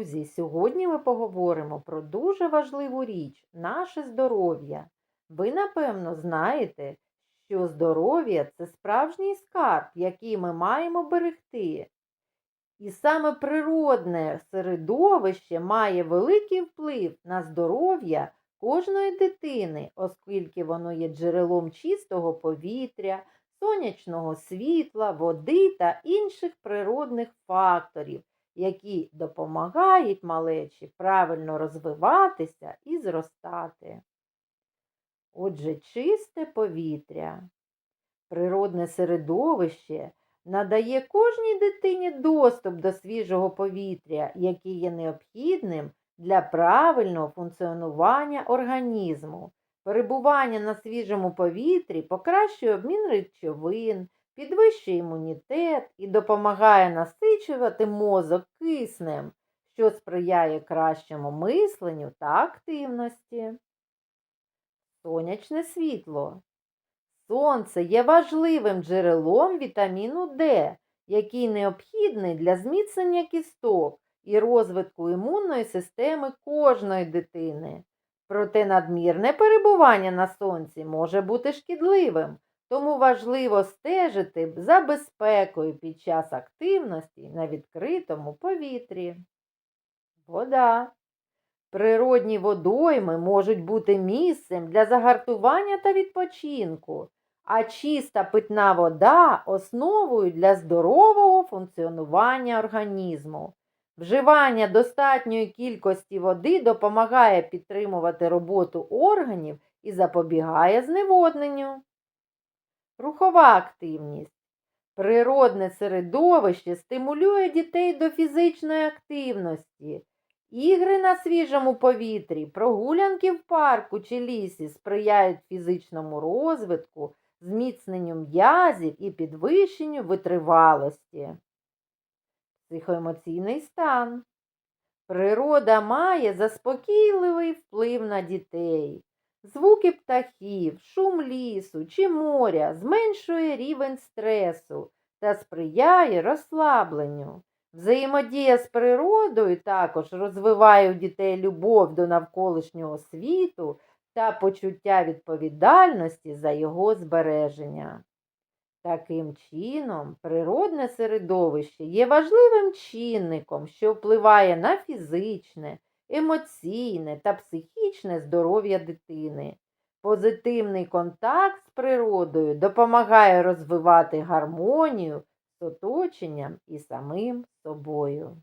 Друзі, сьогодні ми поговоримо про дуже важливу річ наше здоров'я. Ви, напевно, знаєте, що здоров'я це справжній скарб, який ми маємо берегти. І саме природне середовище має великий вплив на здоров'я кожної дитини, оскільки воно є джерелом чистого повітря, сонячного світла, води та інших природних факторів, які допомагають малечі правильно розвиватися і зростати. Отже, чисте повітря. Природне середовище надає кожній дитині доступ до свіжого повітря, який є необхідним для правильного функціонування організму. Перебування на свіжому повітрі покращує обмін речовин, підвищує імунітет і допомагає насичувати мозок киснем, що сприяє кращому мисленню та активності. Сонячне світло. Сонце є важливим джерелом вітаміну Д, який необхідний для зміцнення кісток і розвитку імунної системи кожної дитини. Проте надмірне перебування на сонці може бути шкідливим, тому важливо стежити за безпекою під час активності на відкритому повітрі. Вода. Природні водойми можуть бути місцем для загартування та відпочинку, а чиста питна вода основою для здорового функціонування організму. Вживання достатньої кількості води допомагає підтримувати роботу органів і запобігає зневодненню. Рухова активність. Природне середовище стимулює дітей до фізичної активності. Ігри на свіжому повітрі, прогулянки в парку чи лісі сприяють фізичному розвитку, зміцненню м'язів і підвищенню витривалості. Психоемоційний стан. Природа має заспокійливий вплив на дітей. Звуки птахів, шум лісу чи моря зменшує рівень стресу та сприяє розслабленню. Взаємодія з природою також розвиває у дітей любов до навколишнього світу та почуття відповідальності за його збереження. Таким чином, природне середовище є важливим чинником, що впливає на фізичне, емоційне та психічне здоров'я дитини. Позитивний контакт з природою допомагає розвивати гармонію з оточенням і самим собою.